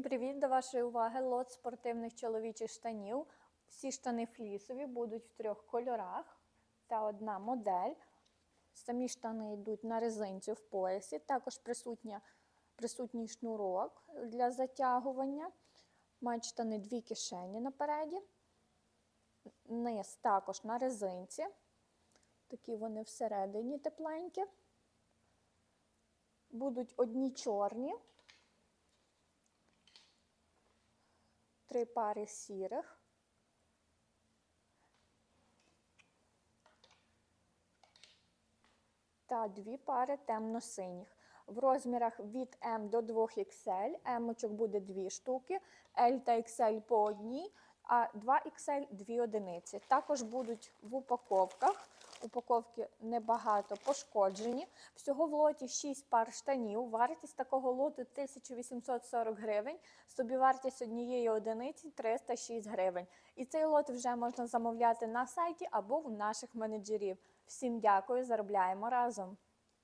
Всім привіт! До вашої уваги лот спортивних чоловічих штанів. Всі штани флісові будуть в трьох кольорах. Це одна модель. Самі штани йдуть на резинці в поясі. Також присутня, присутній шнурок для затягування. Мають штани дві кишені напереді. Низ також на резинці. Такі вони всередині тепленькі. Будуть одні чорні. Три пари сірих. Та дві пари темно-синіх. В розмірах від М до 2XL. М-очок буде дві штуки, L та XL по одній, а 2XL дві одиниці. Також будуть в упаковках. Упаковки небагато пошкоджені. Всього в лоті 6 пар штанів. Вартість такого лоту 1840 гривень. Собівартість однієї одиниці 306 гривень. І цей лот вже можна замовляти на сайті або в наших менеджерів. Всім дякую, заробляємо разом!